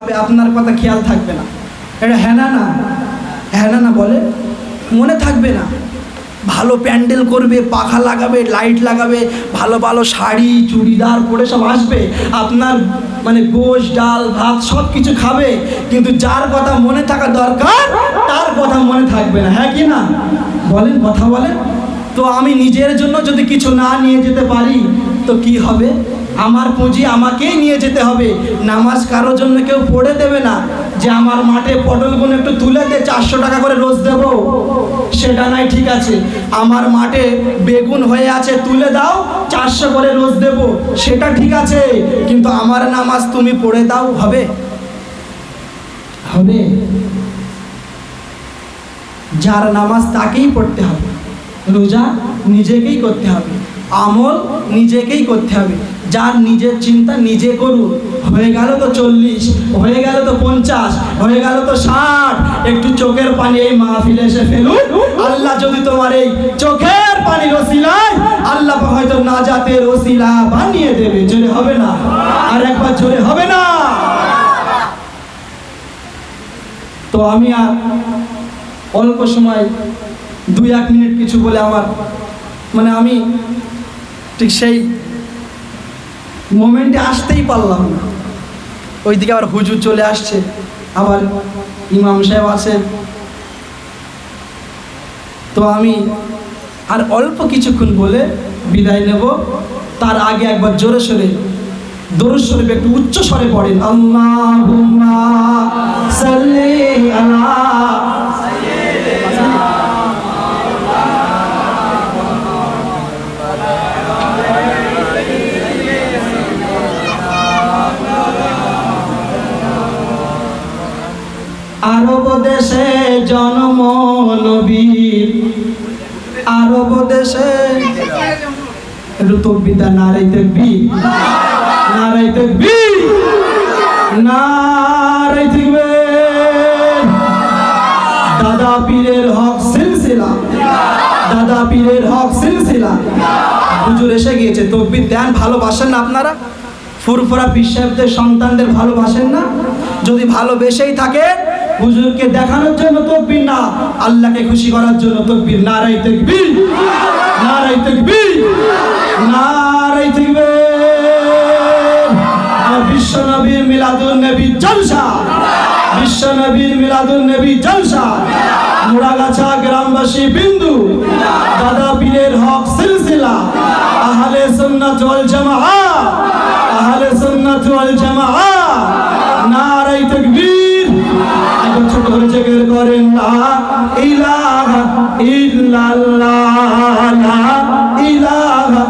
আপনার কথা খেয়াল থাকবে না। এটা হ্যানা না। হ্যানা না বলে? মনে থাকবে না। ভালো প্যান্ডেল করবে, পাখা লাগাবে, লাইট লাগাবে, ভালো ভালো শাড়ি, চুড়িদার পরে সব আসবে। আপনার মানে গোশ, ডাল, ভাত সব কিছু খাবে। কিন্তু যার কথা মনে থাকা দরকার, তার কথা মনে থাকবে না। হ্যাঁ কি না? বলেন, কথা বলেন। তো আমি নিজের জন্য যদি কিছু না নিয়ে যেতে পারি তো কি হবে? আমার পুঁজি আমাকেই নিয়ে যেতে হবে। নামাজ কারোর জন্য কেউ পড়ে দেবে না। যে আমার মাঠে পটলগুলো একটু তুলে দে, চারশো টাকা করে রোজ দেব। সেটা নাই, ঠিক আছে। আমার মাঠে বেগুন হয়ে আছে, তুলে দাও, চারশো করে রোজ দেব। সেটা ঠিক আছে। কিন্তু আমার নামাজ তুমি পড়ে দাও, হবে? হবে। যার নামাজ তাকেই পড়তে হবে। রোজা নিজেকেই করতে হবে। আমল নিজেকেই করতে হবে। যার নিজের চিন্তা নিজে করুন হয়ে গেল তো চল্লিশ, হয়ে গেল তো পঞ্চাশ, হয়ে গেল তো ষাট, একটু চোখের পানি এই মা মাহফিলে এসে ফেলুন আল্লাহ যদি তোমার এই চোখের পানি রসিলায় আল্লাহ হয়তো না নাজাতের রসিলা বানিয়ে দেবে। জোরে হবে না? আর একবার জোরে হবে না? তো আমি আর অল্প সময়, দুই এক মিনিট কিছু বলে আমার মানে আমি ঠিক সেই মোমেন্টে আসতেই পারলাম না। ওইদিকে আবার হুজুর চলে আসছে, আবার ইমাম সাহেব আছেন তো আমি আর অল্প কিছুক্ষণ বলে বিদায় নেব। তার আগে একবার জোরে সোরে, দরুদ শরীফ একটু উচ্চ স্বরে পড়েন। আল্লাহুম্মা আরব দেশে জন্ম নবীর। আরব দেশে ঋতুবিদ্যা নারাই দেখবি নারাই দেখবি নারাই দেখবে দাদা পীরের হক সিলসিলা। দাদা পীরের হক সিলসিলা। হুজুর এসে গিয়েছে, তকবির দেন, ভালোবাসেন না আপনারা? ফুরফুরা পীর সাহেবদের সন্তানদের ভালোবাসেন না? যদি ভালোবেসেই থাকে হুজুরকে দেখানোর জন্য তকবির না, আল্লাহকে খুশি করার জন্য তকবির। নারাই তকবির। নারাই তকবির। নারাই তকবির। বিশ্ব নবীর মিলাদুন নবী জলসা। বিশ্ব নবীর মিলাদুন নবী জলসা। মুড়াগাছা গ্রামবাসী বিন্দু। দাদা পীরের হক সিলসিলা। আহলে সুন্নাত ওয়াল জামাআহ আহলে সুন্নাত ওয়াল জামাআহ জেকের করেন, লা ইলাহা ইল্লাল্লাহ, লা ইলাহা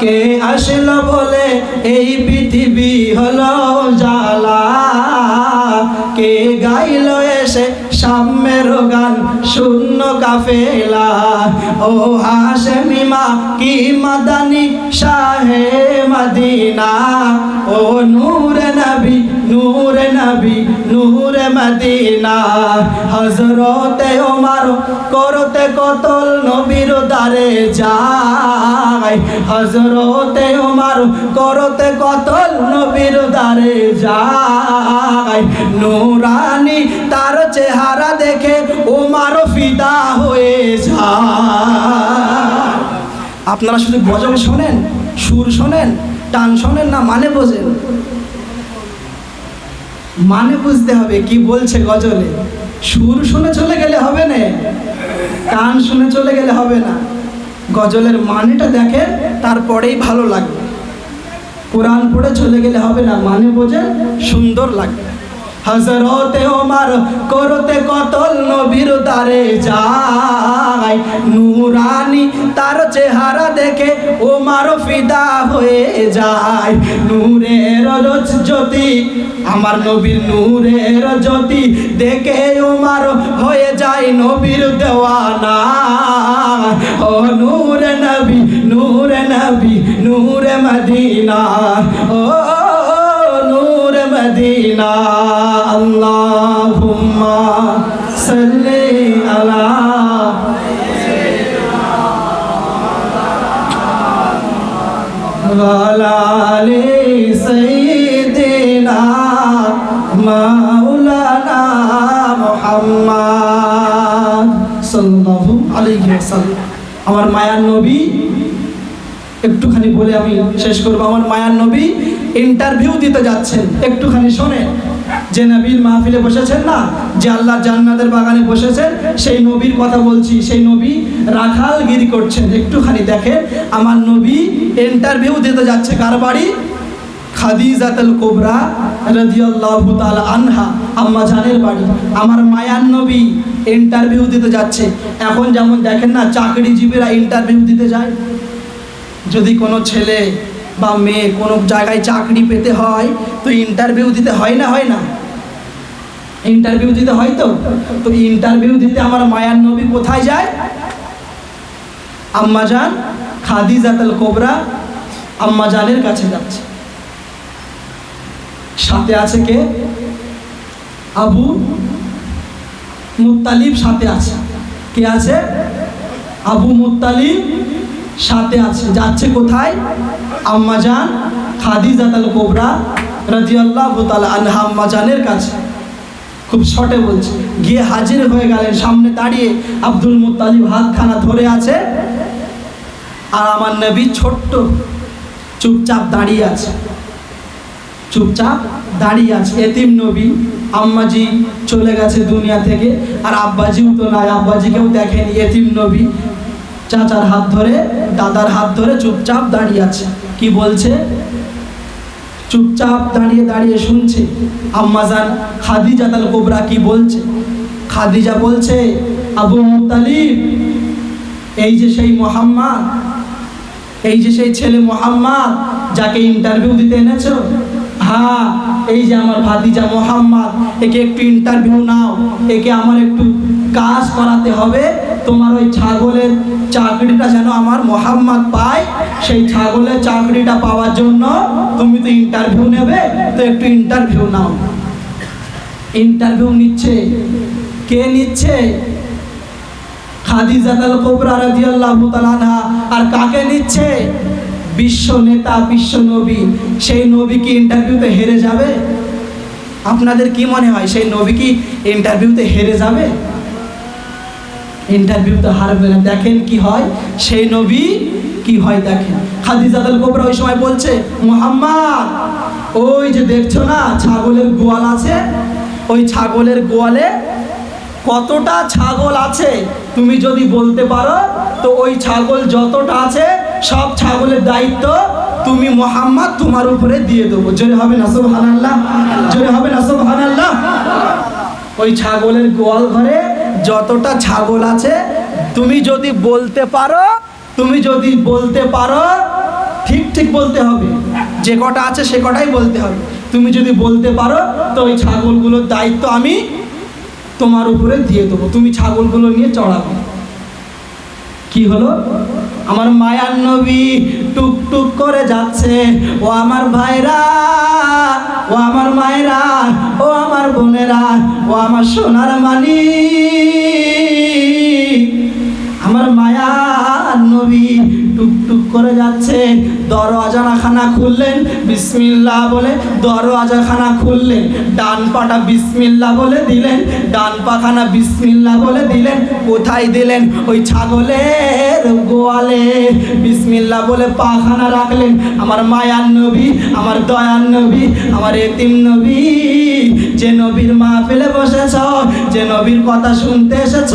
কে আসলো বলে, এই পৃথিবী হলো জালা কে গাইল এসে, সাম্যের গান, শূন্য কাফেলা। ও হাসে মিমা কি মাদানি শাহে মদিনা? ও নূরে নবী নূরে নবী, নূরে মদিনা। হজরতে ওমার করতে কতল নবীর দারে যায়। হজরতে ওমার করতে কতল নবীর দারে যায়। নুরানি তার চেহারা দেখে ওমার ফিদা আপনারা শুধু গজল শোনেন, সুর শোনেন, টান শোনেন না মানে বোঝেন। মানে বুঝতে হবে কি বলছে গজলে। সুর শুনে চলে গেলে হবে না, টান শুনে চলে গেলে হবে না। গজলের মানেটা দেখে তারপরেই ভালো লাগবে। কোরআন পড়ে চলে গেলে হবে না মানে বোঝে সুন্দর লাগবে। হজরতে ওমার করতে কতল নবীর দারে যায়। নুরানি তার চেহারা দেখে ওমার ফিদা হয়ে যায়। নূরের জ্যোতি, আমার নবীর নূরের জ্যোতি দেখে ওমার হয়ে যায় নবীর দেওয়ানা। ও নূরে নবী নূরে নবী, নূরে মদিনা। ও নূর মদিনা। বলালে সৈদিনা মাওলানা মোহাম্মদ সাল্লাল্লাহু আলাইহি ওয়াসাল্লাম আমার মায়ার নবী, একটুখানি বলে আমি শেষ করব। আমার মায়ার নবী ইন্টারভিউ দিতে যাচ্ছেন। একটুখানি শোনেন। যে নবীর মাহফিলে বসেছেন না, যে আল্লাহ জান্নাতের বাগানে বসেছেন, সেই নবীর কথা বলছি, সেই নবী রাখালগিরি করছেন। একটুখানি দেখে আমার নবী ইন্টারভিউ দিতে যাচ্ছে কার বাড়ি? খাদিজাতুল কোবরা রাদিয়াল্লাহু তাআলা আনহা, আম্মা জানের বাড়ি। আমার মায়ার নবী ইন্টারভিউ দিতে যাচ্ছে। এখন যেমন দেখেন না, চাকরিজীবীরা ইন্টারভিউ দিতে যায়। যদি কোনো ছেলে বা মেয়ে কোনো জায়গায় চাকরি পেতে হয়, তো ইন্টারভিউ দিতে হয় না হয় না? ইন্টারভিউ দিতে হয় তো? তো ইন্টারভিউ দিতে আমার মায়ার নবী কোথায় যায়? আম্মাজান খাদিজাতুল কোবরা আম্মাজানের কাছে যাচ্ছে। সাথে আছে কে? আবু মুত্তালিব সাথে আছে। কে আছে? আবু মুত্তালিব সাথে আছে, যাচ্ছে কোথায়? আম্মাজান খাদিজাতাল কোবরা রাদিয়াল্লাহু তাআলা আনহা আম্মাজানের কাছে। খুব শর্টে বলছে। গিয়ে হাজির হয়ে গেলেন, সামনে দাঁড়িয়ে আব্দুল মুত্তালিব হাতখানা ধরে আছে। আর আমার নবী ছোট্ট চুপচাপ দাঁড়িয়ে আছে। চুপচাপ দাঁড়িয়ে আছে। এতিম নবী, আম্মাজি চলে গেছে দুনিয়া থেকে। আর আব্বাজিও তো নাই, আব্বাজিকেও দেখেনি। এতিম নবী চাচার হাত ধরে, দাদার হাত ধরে চুপচাপ দাঁড়িয়ে আছে। কি বলছে? চুপচাপ দাঁড়িয়ে দাঁড়িয়ে শুনছে। আম্মাজান খাদিজা তাল কোবরা কি বলছে? খাদিজা বলছে, আবু মুতালিব, এই যে সেই মোহাম্মদ, এই যে সেই ছেলে মোহাম্মদ, যাকে ইন্টারভিউ দিতে এনেছো? হ্যাঁ এই যে আমার ভাতিজা মোহাম্মদ, একে একটু ইন্টারভিউ নাও, একে আমার একটু কাজ করাতে হবে। তোমার ওই ছাগলের চাকরিটা যেন আমার মোহাম্মদ পায়, সেই ছাগলের চাকরিটা পাওয়ার জন্য তুমি তো ইন্টারভিউ নেবে, তো একটু ইন্টারভিউ নাও। ইন্টারভিউ নিচ্ছে। কে নিচ্ছে? খাদিজাতাল কোবরা রাদিয়াল্লাহু তাআলা আর কাকে নিচ্ছে? বিশ্ব নেতা, বিশ্ব নবী। সেই নবী কি ইন্টারভিউতে হেরে যাবে? আপনাদের কি মনে হয়, সেই নবী কি ইন্টারভিউতে হেরে যাবে? ইন্টারভিউতে হারবে না দেখেন কি হয়? সেই নবী কি হয় দেখেন? খাদিজাতুল কোবরা ওই সময় বলছে, মুহাম্মদ, ওই যে দেখছ না, ছাগলের গোয়াল আছে? ওই ছাগলের গোয়ালে কতটা ছাগল আছে? তুমি যদি বলতে পারো, তো ওই ছাগল যতটা আছে, সব ছাগলের দায়িত্ব তুমি মোহাম্মদ তোমার উপরে দিয়ে দেবো। জোরে হবে না, সুবহানাল্লাহ? জোরে হবে না, সুবহানাল্লাহ? ওই ছাগলের গোয়াল ঘরে যতটা ছাগল আছে, তুমি যদি বলতে পারো, তুমি যদি বলতে পারো, ঠিক ঠিক বলতে হবে। যে কটা আছে সে কটাই বলতে হবে। তুমি যদি বলতে পারো, তো ওই ছাগলগুলোর দায়িত্ব আমি তোমার উপরে দিয়ে দেবো। তুমি ছাগলগুলো নিয়ে চড়াবে। কি হলো? আমার মায়ার নবী টুক টুক করে যাচ্ছে। ও আমার ভাইরা, ও আমার মায়েরা, ও আমার বোনেরা, ও আমার সোনার মানি করে দরওয়াজা খানা খুললেন, বিসমিল্লাহ বলে দরওয়াজা খানা খুললেন। ডান পাটা বিসমিল্লাহ বলে দিলেন, ডান পাখানা বিসমিল্লাহ বলে দিলেন। কোথায় দিলেন? ওই ছাগলের গোয়ালে। বিসমিল্লাহ বলে পাখানা রাখলেন। আমার মায়ার নবী, আমার দয়ার নবী, আমার এতিম নবী। যে নবীর মাহফিলে বসেছ, যে নবীর কথা শুনতে এসেছ,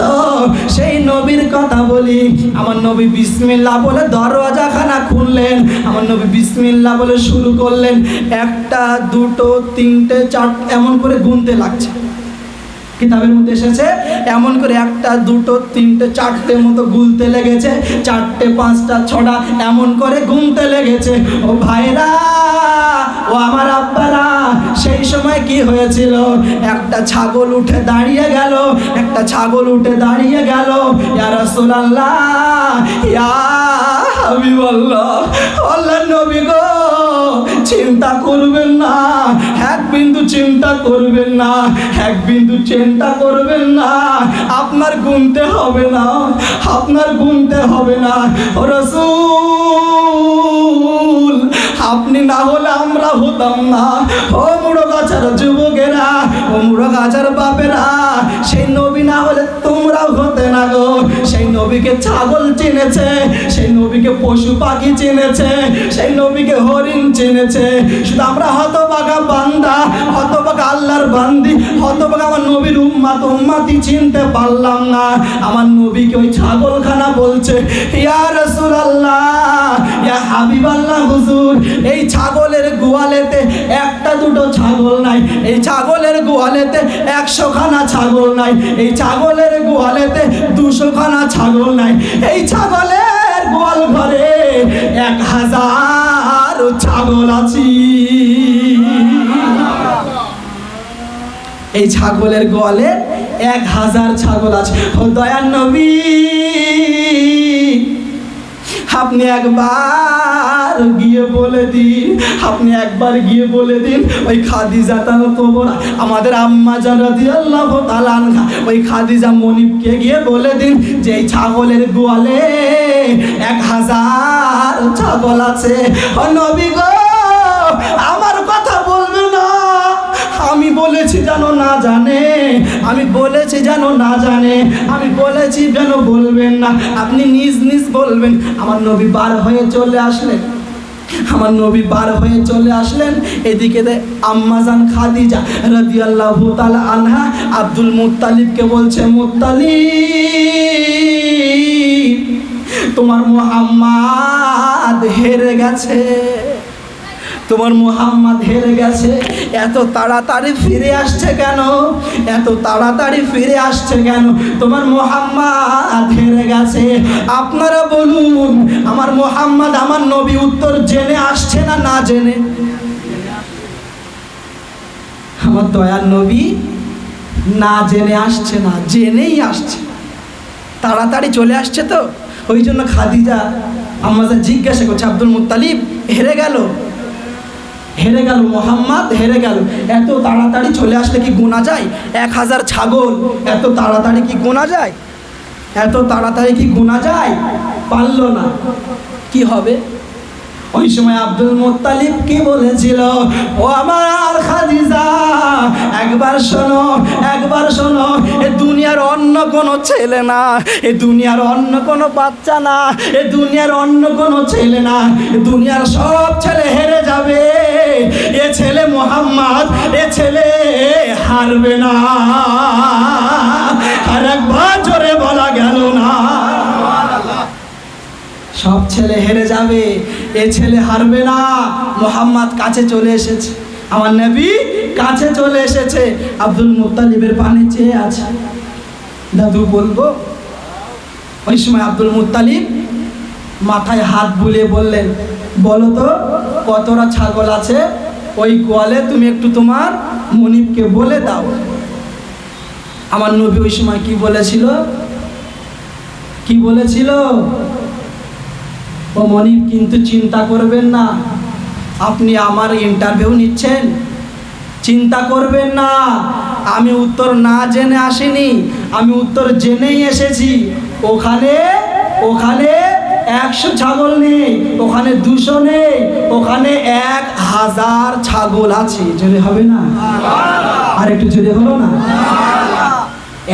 সেই নবীর কথা বলি। আমার নবী বিসমিল্লাহ বলে দরওয়াজা খানা খুললেন। আমার নবী বিসমিল্লাহ বলে শুরু করলেন। একটা, দুটো, তিনটে চার এমন করে গুনতে লাগছে। কিতাবের মধ্যে এসেছে, এমন করে একটা, দুটো, তিনটে, চারটে মতো গুলতে লেগেছে, চারটে, পাঁচটা, ছটা, এমন করে গুনতে লেগেছে। ও ভাইরা! আমার আব্বারা, সেই সময় কি হয়েছিল? একটা ছাগল উঠে দাঁড়িয়ে গেল, একটা ছাগল উঠে দাঁড়িয়ে গেল। ইয়া রাসূলুল্লাহ, ইয়া হাবিবাল্লাহ আল্লাহ নবী গো, চিন্তা করবেন না, এক বিন্দু চিন্তা করবেন না, এক বিন্দু চিন্তা করবেন না, আপনার গুনতে হবে না, আপনার গুনতে হবে না রসুল, আপনি না হলে আমরা হতাম না, ও মুড়ো গাছার যুবকেরা, ও মুড়ো গাছার বাপেরা, সেই নবী না হলে তোমরাও হতে না গো, সেই নবীকে ছাগল চিনেছে নবীকে পশু পাখি চেনেছে, সেই নবীকে হরিণ চেনেছে। শুধু আমরা হতবাগা বান্দা হতবাগা আল্লাহর বান্দি হতবাগা আমার নবীর উম্মাত, উম্মাতি চিনতে পারলাম না। আমার নবীকে ওই ছাগলখানা বলছে, ইয়া রাসূলুল্লাহ, ইয়া হাবিবাল্লাহ হুজুর, এই ছাগলের গোয়ালেতে একটা দুটো ছাগল নাই, এই ছাগলের গোয়ালেতে একশো খানা ছাগল নাই, এই ছাগলের গোয়ালেতে দুশো খানা ছাগল নাই, এই ছাগলের গোয়াল ঘরে এক হাজার ছাগল আছি। এই ছাগলের গোয়ালে এক হাজার ছাগল আছে। দয়ার নবী। আপনি একবার গিয়ে বলে দিন, আপনি একবার গিয়ে বলে দিন, ওই খাদিজা তার কবর, আমাদের আম্মা জানা দিয়ে আল্লাহ আনহা, ওই খাদিজা মনিপকে গিয়ে বলে দিন যে এই ছাগলের গোয়ালে এক হাজার ছাগল আছে। নবী গো বলেছি যেন না জানে, আমি বলেছি যেন না জানে, আমি বলেছি যেন বলবেন না। আপনি নিজ নিজ বলবেন, আমার নবী বার হয়ে চলে আসলেন। আমার নবী বার হয়ে চলে আসলেন। এদিকে আম্মাজান খাদিজা রাদিয়াল্লাহু তাআলা আনহা আব্দুল মুত্তালিবকে বলছে, মুত্তালিব, তোমার মুহাম্মদ হেরে গেছে। তোমার মুহাম্মদ হেরে গেছে। এত তাড়াতাড়ি ফিরে আসছে কেন? এত তাড়াতাড়ি ফিরে আসছে কেন? তোমার মুহাম্মদ হেরে গেছে। আপনারা বলুন, আমার মুহাম্মদ আমার নবী উত্তর জেনে আসছে না না জেনে? আমার দয়ার নবী না জেনে আসছে না, জেনেই আসছে। তাড়াতাড়ি চলে আসছে তো। ওই জন্য খাদিজা আমাদের জিজ্ঞাসা করছে, আব্দুল মুত্তালিব, হেরে গেল? হেরে গেল মোহাম্মদ, হেরে গেল। এত তাড়াতাড়ি চলে আসলে কি গোনা যায়? এক হাজার ছাগল, এত তাড়াতাড়ি কি গোনা যায়? এত তাড়াতাড়ি কি গোনা যায়? পারল না। কি হবে? ওই সময় আব্দুল মোত্তালিব কি বলেছিল, ও আমার আর খাদিজা, একবার শোনো একবার শোনো, এ দুনিয়ার অন্য কোনো ছেলে না, এ দুনিয়ার অন্য কোনো বাচ্চা না, এ দুনিয়ার অন্য কোনো ছেলে না দুনিয়ার সব ছেলে হেরে যাবে, এ ছেলে মোহাম্মদ, এ ছেলে হারবে না। আর একবার জোরে বলা গেল না। সব ছেলে হেরে যাবে, এ ছেলে হারবে না। মোহাম্মদ কাছে চলে এসেছে, আমার নবী কাছে চলে এসেছে। আব্দুল মুত্তালিবের পানি চেয়ে আছে। দাদু বলব, ওই সময় আব্দুল মুত্তালিব মাথায় হাত বুলিয়ে বললেন, বলো তো, কতটা ছাগল আছে? ওই গোয়ালে তুমি একটু তোমার মনিবকে বলে দাও। আমার নবী ওই সময় কি বলেছিল? কি বলেছিল? ও মনিব, কিন্তু চিন্তা করবেন না। আপনি আমার ইন্টারভিউ নিচ্ছেন। চিন্তা করবেন না। আমি উত্তর না জেনে আসিনি। আমি উত্তর জেনেই এসেছি। ওখানে ওখানে একশো ছাগল নেই, ওখানে দুশো নেই, ওখানে এক হাজার ছাগল আছে। জোরে হবে না? আর একটু জোরে হলো না?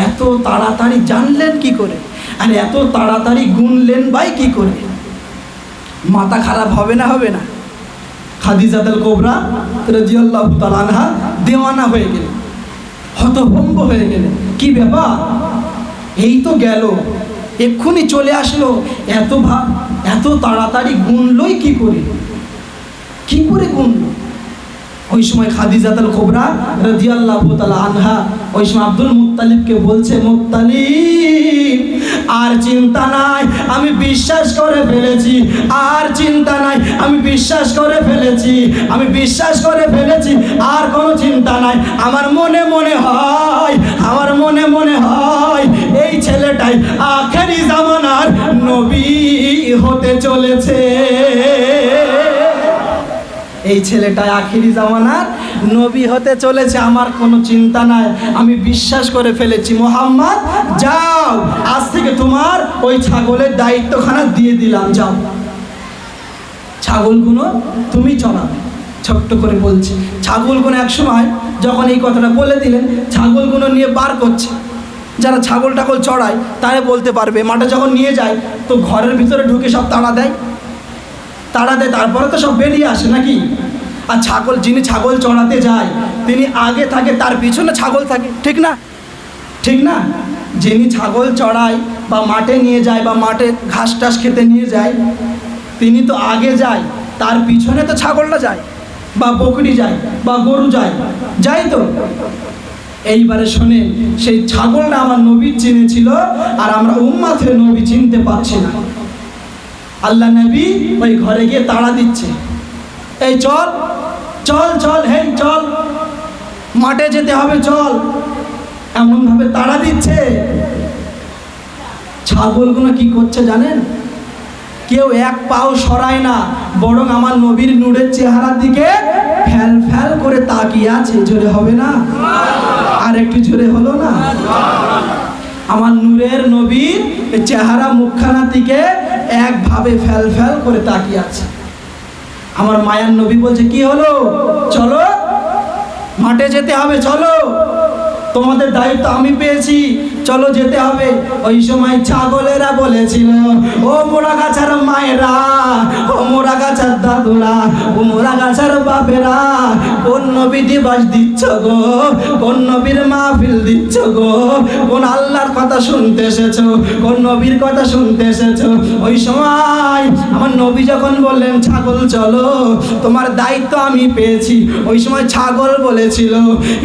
এত তাড়াতাড়ি জানলেন কি করে? আর এত তাড়াতাড়ি গুনলেন ভাই কি করে? মাথা খারাপ হবে না হবে না। খাদিজাতুল কোবরা রাদিয়াল্লাহু তাআলা আনহা দেওয়ানা হয়ে গেলেন হতভম্ব হয়ে গেলেন কি ব্যাপার? এই তো গেল, এক্ষুনি চলে আসলো, এত ভাব এত তাড়াতাড়ি গুনলই কি করে? কি করে গুনলো? ওই সময় খাদিজাতুল কোবরা রাদিয়াল্লাহু তাআলা আনহা, ওই সময় আব্দুল মুত্তালিবকে বলছে, মুত্তালিব আর চিন্তা নাই, আমি বিশ্বাস করে ফেলেছি। আর চিন্তা নাই, আমি বিশ্বাস করে ফেলেছি। আমি বিশ্বাস করে ফেলেছি, আর কোনো চিন্তা নাই। আমার মনে মনে হয়, আমার মনে মনে হয়, এই ছেলেটাই আখেরি জামানার নবী হতে চলেছে। এই ছেলেটা আখিরি জামানার নবী হতে চলেছে, আমার কোনো চিন্তা নাই। আমি বিশ্বাস করে ফেলেছি, মোহাম্মদ, যাও, আজ থেকে তোমার ওই ছাগলের দায়িত্বখানা দিয়ে দিলাম, যাও। ছাগলগুলো তুমি চড়াবে ছোট্ট করে বলছি। ছাগলগুলো এক সময় যখন এই কথাটা বলে দিলেন, ছাগলগুলো নিয়ে বার করছে। যারা ছাগল টাগল চড়ায়, তারা বলতে পারবে, মাঠে যখন নিয়ে যায়, তো ঘরের ভিতরে ঢুকে সব তাড়া দেয়। তাড়া দেয় তারপরে তো সব বেরিয়ে আসে নাকি? আর ছাগল, যিনি ছাগল চড়াতে যায়, তিনি আগে থাকে, তার পিছনে ছাগল থাকে, ঠিক না? ঠিক না? যিনি ছাগল চড়ায় বা মাঠে নিয়ে যায় বা মাঠে ঘাস টাস খেতে নিয়ে যায়, তিনি তো আগে যায়, তার পিছনে তো ছাগলটা যায়, বা বকরি যায়, বা গরু যায় যাই তো? এইবারে শোনেন, সেই ছাগলটা আমার নবী চিনেছিল আর আমরা উম্মাথে নবী চিনতে পারছি না। আল্লাহ নবী ওই ঘরে গিয়ে তাড়া দিচ্ছে। এই চল চল চল, হেই, চল। মাঠে যেতে হবে, চল। এমনভাবে তাড়া দিচ্ছে। ছাগলগুলো কি করছে জানেন? কেউ এক পাও সরায় না, বরং আমার নবীর নূরের চেহারার দিকে ফ্যাল ফ্যাল করে তাকিয়ে আছে। জোরে হবে না? আর একটু জোরে হলো না? আমার নূরের নবীর চেহারা মুখখানার দিকে একভাবে ফ্যাল ফ্যাল করে তাকিয়ে আছে। আমার মায়ার নবী বলছে, কি হলো? চলো। মাঠে যেতে হবে, চলো। দায়িত্ব আমি পেয়েছি। চলো যেতে হবে। ওই সময় ছাগলেরা বলেছিল, ও মোরা গাছার মায়েরা, ও মোরা গাছার দাদুরা, ও মোরা গাছার বাপেরা, কোন নবী দিবস দিচ্ছ গো? কোন নবীর মাহফিল দিচ্ছ গো? কোন আল্লাহর কথা শুনতে এসেছ? কোন নবীর কথা শুনতে এসেছ? ওই সময় আমার নবী যখন বললেন, ছাগল, চলো, তোমার দায়িত্ব আমি পেয়েছি। ওই সময় ছাগল বলেছিল,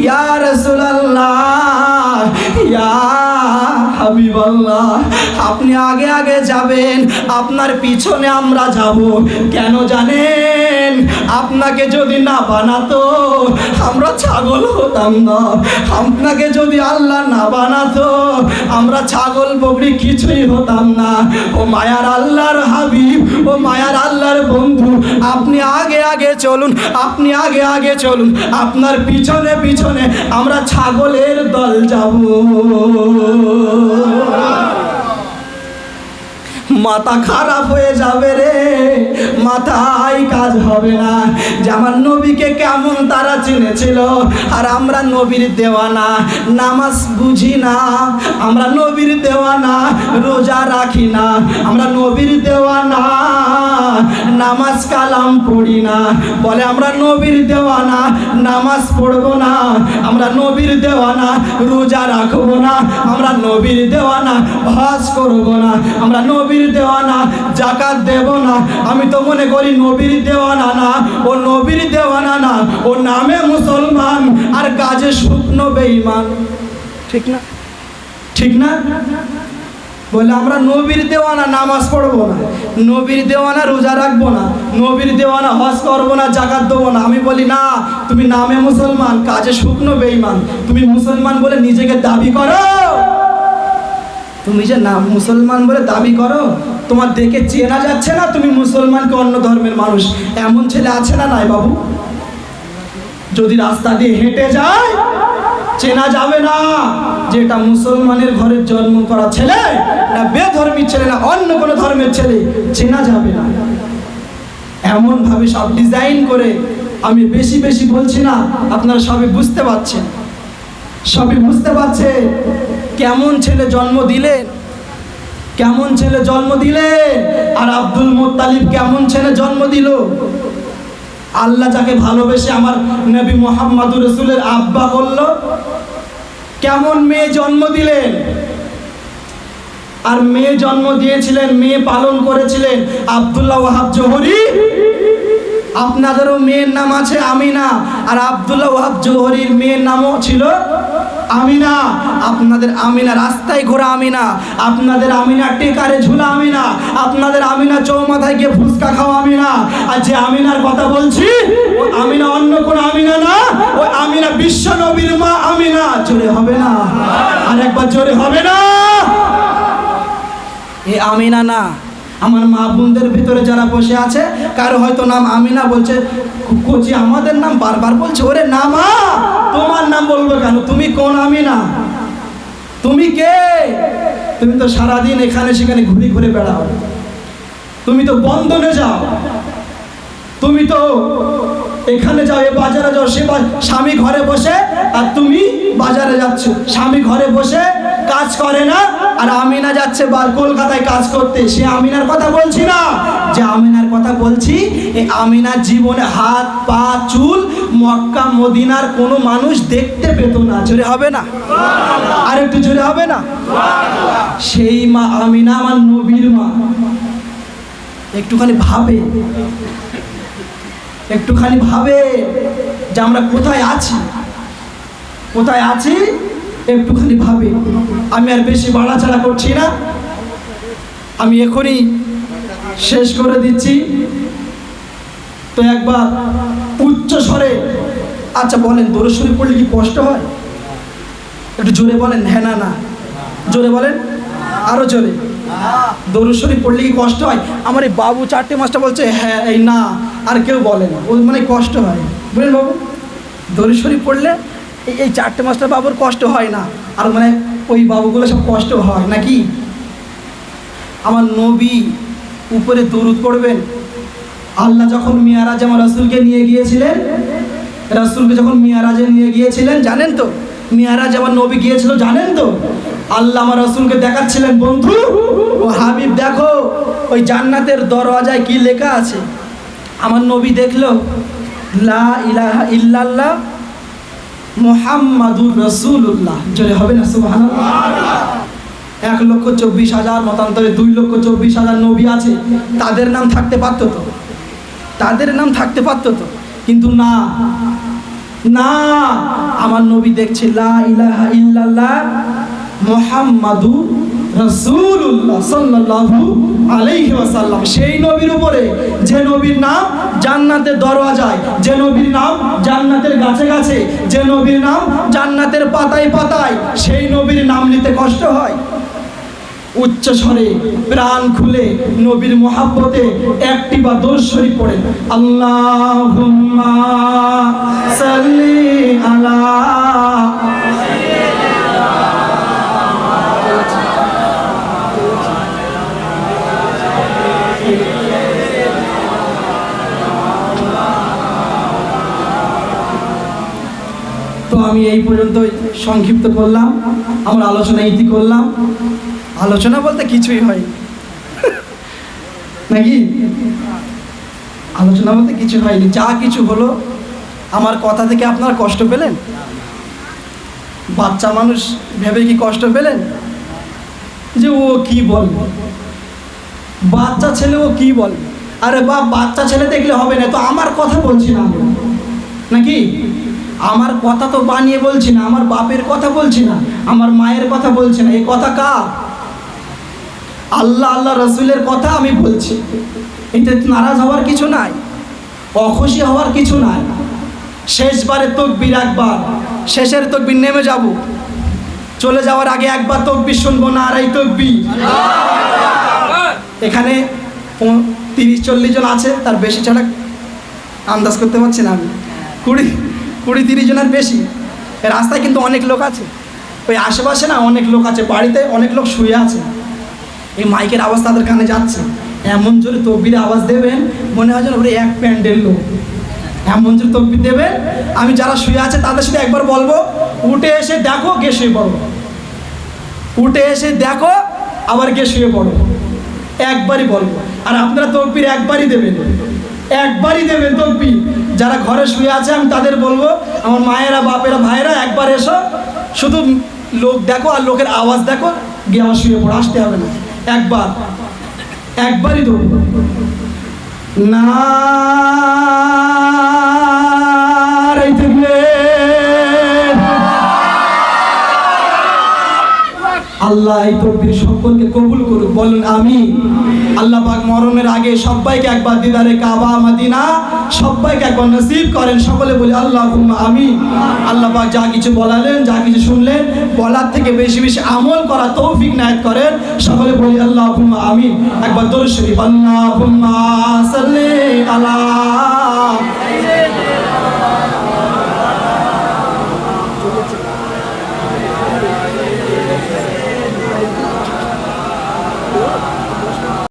ইয়া রাসূলুল্লাহ ইয়া আপনি আগে আগে যাবেন, আপনার পিছনে আমরা যাব। কেন জানেন? আপনাকে যদি না বানাতো, আমরা ছাগল হতাম না। আপনাকে যদি আল্লাহ না বানাতো আমরা ছাগল বকরি কিছুই হতাম না। ও মায়ার আল্লাহর হাবিব, ও মায়ার আল্লাহর বন্ধু। আপনি আগে আগে চলুন, আপনি আগে আগে চলুন। আপনার পিছনে পিছনে আমরা ছাগলের দল যাব। মাথা খারাপ হয়ে যাবে রে। মাথায় কাজ হবে না। যে আমার নবীকে কেমন তারা চিনেছিল। আর আমরা নবীর দেওয়ানা। নামাজ বুঝি না। আমরা নবীর দেওয়ানা। রোজা রাখি না। আমরা নবীর দেওয়ানা। নামাজ কালাম পড়ি না। বলে আমরা নবীর দেওয়ানা। নামাজ পড়ব না। আমরা নবীর দেওয়ানা। রোজা রাখব না। আমরা নবীর দেওয়ানা। হজ করব না। আমরা নবীর দেওয়ানা, জাকাত দেব না আমি তো মনে করি নবীর দেওয়ানা না, ও নবীর দেওয়ানা না, ও নামে মুসলমান, আর কাজে শুকনো বেঈমান। ঠিক না? ঠিক না? বলে আমরা নবীর দেওয়ানা নামাজ পড়ব না, নবীর দেওয়ানা রোজা রাখব না, নবীর দেওয়ানা হজ করব না, জাকাত দেবো না। আমি বলি, না, তুমি নামে মুসলমান, কাজে শুকনো বেঈমান। তুমি মুসলমান বলে নিজেকে দাবি করো। তুমি যে নাম মুসলমান বলে দাবি করো, তোমার দেখে চেনা যাচ্ছে না তুমি মুসলমানকে অন্য ধর্মের মানুষ। এমন ছেলে আছে না নাই বাবু? যদি রাস্তা দিয়ে হেঁটে যায়, চেনা যাবে না যে এটা মুসলমানের ঘরের জন্ম করা ছেলে না বেধর্মী ছেলে না অন্য কোনো ধর্মের ছেলে, চেনা যাবে না। এমন ভাবে সব ডিজাইন করে আমি বেশি বেশি বলছি না, আপনারা সবই বুঝতে পারছেন। সবই বুঝতে পারছে কেমন ছেলে জন্ম দিলেন? কেমন ছেলে জন্ম দিলেন? আর আব্দুল মোত্তালিব কেমন ছেলে জন্ম দিল? আল্লাহ যাকে ভালোবেসে আমার নবী মোহাম্মদুর রসুলের আব্বা করল কেমন মেয়ে জন্ম দিলেন? আর মেয়ে জন্ম দিয়েছিলেন, মেয়ে পালন করেছিলেন আব্দুল্লাহ ওয়াহাব জোহরি। আপনাদেরও মেয়ের নাম আছে আমিনা, আর আবদুল্লাহ ওয়াহাব জোহরির মেয়ের নামও ছিল আমিনা, আপনাদের আমিনা রাস্তায় ঘোরা আমিনা, আপনাদের আমিনা টেকারে ঝুলা আমিনা, আপনাদের আমিনা চৌমাথায় গিয়ে ফুচকা খাওয়া আমিনা। আর যে আমিনার কথা বলছি, আমিনা অন্য কোনো আমিনা না, ওই আমিনা বিশ্ব নবীর মা আমিনা। জোরে হবে না, আর একবার জোরে হবে না। এ আমিনা না আমার মা বোনদের ভিতরে যারা বসে আছে, কারও হয়তো নাম আমিনা বলছে কোচি আমাদের নাম বারবার বলছে, ওরে না মা, তোমার নাম বলব কেন? তুমি কোন আমিনা? তুমি কে? তুমি তো সারাদিন এখানে সেখানে ঘুরে ঘুরে বেড়াও। তুমি তো বন্ধনে যাও। তুমি তো এখানে যাও, এ বাজারে যাও। সে স্বামী ঘরে বসে, আর তুমি বাজারে যাচ্ছ। স্বামী ঘরে বসে কাজ করে না, আর আমিনা যাচ্ছে কলকাতায় কাজ করতে। সে আমিনার কথা বলছি না। যে আমিনার কথা বলছি এই আমিনার জীবনে হাত, পা, চুল, মক্কা, মদিনার কোনো মানুষ দেখতে পেত না। জোরে হবে না? আর একটু জোরে হবে না? সেই মা আমিনা আমার নবীর মা। একটুখানি ভাবে। একটুখানি ভাবে যে আমরা কোথায় আছি। কোথায় আছি? একটুখানি ভাবে। আমি আর বেশি বাড়াচাড়া করছি না। আমি এখনই শেষ করে দিচ্ছি। তো একবার উচ্চ স্বরে আচ্ছা বলেন দরশ্বরী পড়লে কি কষ্ট হয়? একটু জোরে বলেন হ্যাঁ না না। জোরে বলেন, আরও জোরে। শরীফ পড়লে কি কষ্ট হয়? আমার এই বাবু চারটে মাসটা বলছে হ্যাঁ এই না। আর কেউ বলে না। ও মানে কষ্ট হয়। বুঝলেন বাবু দরুদ শরীফ পড়লে এই এই চারটে মাসটা বাবুর কষ্ট হয় না। আর মানে ওই বাবুগুলো সব কষ্ট হয় নাকি? আমার নবী উপরে দরুদ পড়বেন। আল্লাহ যখন মিয়ারাজ আমার রসুলকে নিয়ে গিয়েছিলেন, রসুলকে যখন মিয়ারাজে নিয়ে গিয়েছিলেন, জানেন তো? মিয়ারাজ আমার নবী গিয়েছিল, জানেন তো? আল্লাহ আমার রসুলকে দেখাচ্ছিলেন, বন্ধু, ও হাবিব দেখো, ওই জান্নাতের দরওয়াজায় কি লেখা আছে? আমার নবী দেখল, লা ইলাহা ইল্লাল্লাহ মোহাম্মদুর রসুল্লাহ জোরে হবে না, সুবহানাল্লাহ। এক লক্ষ চব্বিশ হাজার মতান্তরে দুই লক্ষ চব্বিশ হাজার নবী আছে, তাদের নাম থাকতে পারতো তো? তাদের নাম থাকতে পারতো তো? কিন্তু না না, আমার নবী দেখছে লা ইলাহা ইল্লাল্লাহ মোহাম্মদু রসুল্লাহ সাল্লাল্লাহু আলাইহি ওয়াসাল্লাম। সেই নবীর উপরে যে নবীর নাম জান্নাতের দরওয়াজায় যে নবীর নাম জান্নাতের গাছে গাছে, যে নবীর নাম জান্নাতের পাতায় পাতায়, সেই নবীর নাম নিতে কষ্ট হয়। উচ্চ স্বরে প্রাণ খুলে নবীর মোহাব্বতে একটি বা দোষ শরীফ পড়েন, আল্লাহুম্মা সাল্লি আলা আমি এই পর্যন্ত সংক্ষিপ্ত করলাম। আমার আলোচনা ইতি করলাম। আলোচনা বলতে কিছুই হয়। নাকি? আলোচনা বলতে কিছু হয়নি। যা কিছু হলো, আমার কথা থেকে আপনারা কষ্ট পেলেন? বাচ্চা মানুষ ভেবে কি কষ্ট পেলেন? যে ও কি বলবে বাচ্চা ছেলে ও কি বলবে আরে বা বাচ্চা ছেলে দেখলে হবে না তো আমার কথা বলছি না। নাকি? আমার কথা তো বানিয়ে বলছি না, আমার বাপের কথা বলছি না, আমার মায়ের কথা বলছি না, এই কথা কার? আল্লাহ আল্লাহ রসুলের কথা আমি বলছি। এতে নারাজ হওয়ার কিছু নাই, অখুশি হওয়ার কিছু নাই। শেষবারে তকবির একবার, শেষের তকবির নেমে যাব। চলে যাওয়ার আগে একবার তকবির শুনব না আর এই তকবির। এখানে তিরিশ চল্লিশ জন আছে, তার বেশি ছাড়া আন্দাজ করতে পারছি না আমি। কুড়ি কুড়ি তিরিশ জনের বেশি। রাস্তায় কিন্তু অনেক লোক আছে। ওই আশেপাশে না অনেক লোক আছে, বাড়িতে অনেক লোক শুয়ে আছে। এই মাইকের আওয়াজ তাদের কানে যাচ্ছে। এমন জোরে তকবিরে আওয়াজ দেবেন, মনে হয় যেন এক প্যান্ডেল লোক। এমন জোরে তকবির দেবেন, আমি যারা শুয়ে আছে তাদের সাথে একবার বলব, উঠে এসে দেখো গে শুয়ে পড়ো। উঠে এসে দেখো, আবার গিয়ে শুয়ে পড়ো। একবারই বলব। আর আপনারা তকবির একবারই দেবেন। একবারই দেবেন তকবির। যারা ঘরে শুয়ে আছে, আমি তাদের বলব, আমার মায়েরা, বাপেরা, ভাইয়েরা, একবার এসো, শুধু লোক দেখো আর লোকের আওয়াজ দেখো, গিয়ে আমার শুয়ে পড়ো, আসতে হবে না। একবার, একবারই দেবো না আল্লাহ এই তকবির সকলকে কবুল বলুন আমি আল্লাহ পাক মরণের আগে সবাইকে একবার দিদারে কাবা, মাদিনা, সবাইকে একবার নসিব করেন। সকলে বলি আল্লাহ আমি আল্লাহ পাক যা কিছু বলালেন, যা কিছু শুনলেন, বলার থেকে বেশি বেশি আমল করা তৌফিক নায়ক করেন। সকলে বলি আল্লাহ আমি একবার দরুদ শরীফ আল্লাহ আলা